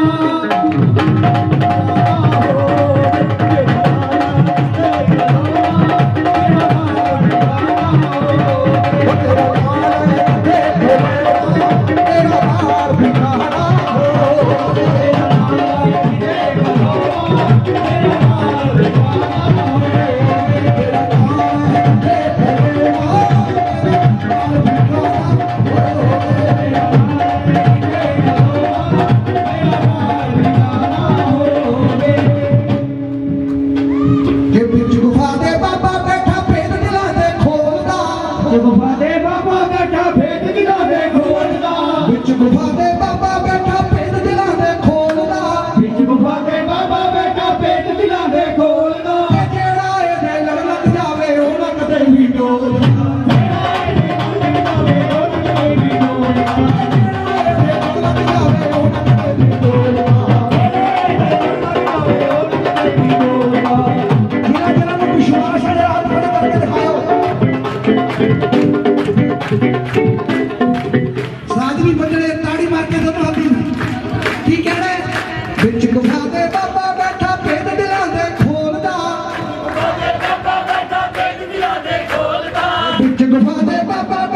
Thank you. ਗੁਫਾ ਦੇ ਬਾਬਾ ਬੈਠਾ ਪਿੰਡ ਜਿਲ੍ਹਾ ਦੇ ਖੋਲਦਾ ਵਿੱਚ ਗੁਫਾ ਦੇ ਬਾਬਾ ਬੈਠਾ ਪਿੰਡ ਜਿਲ੍ਹਾ ਦੇ ਖੋਲਦਾ ਜਿਹੜਾ ਇਹਦੇ ਲੜ ਲੱਗ ਜਾਵੇ ਉਹਨਾਂ ਕਦੇ ਵੀ ਡੋਲਦਾ ਸਿੱਖਾਂ ਦੇ ਬਾਬਾ ਬੈਠਾ ਪਿੰਡ ਦਿਲਾਂ ਦੇ ਖੋਲਦਾ। ਬਾਬਾ ਬੈਠਾ ਪਿੰਡ ਦਿਲਾਂ ਦੇ ਖੋਲਦਾ। ਵਿੱਚ ਗੁਫਾ ਦੇ ਬਾਬਾ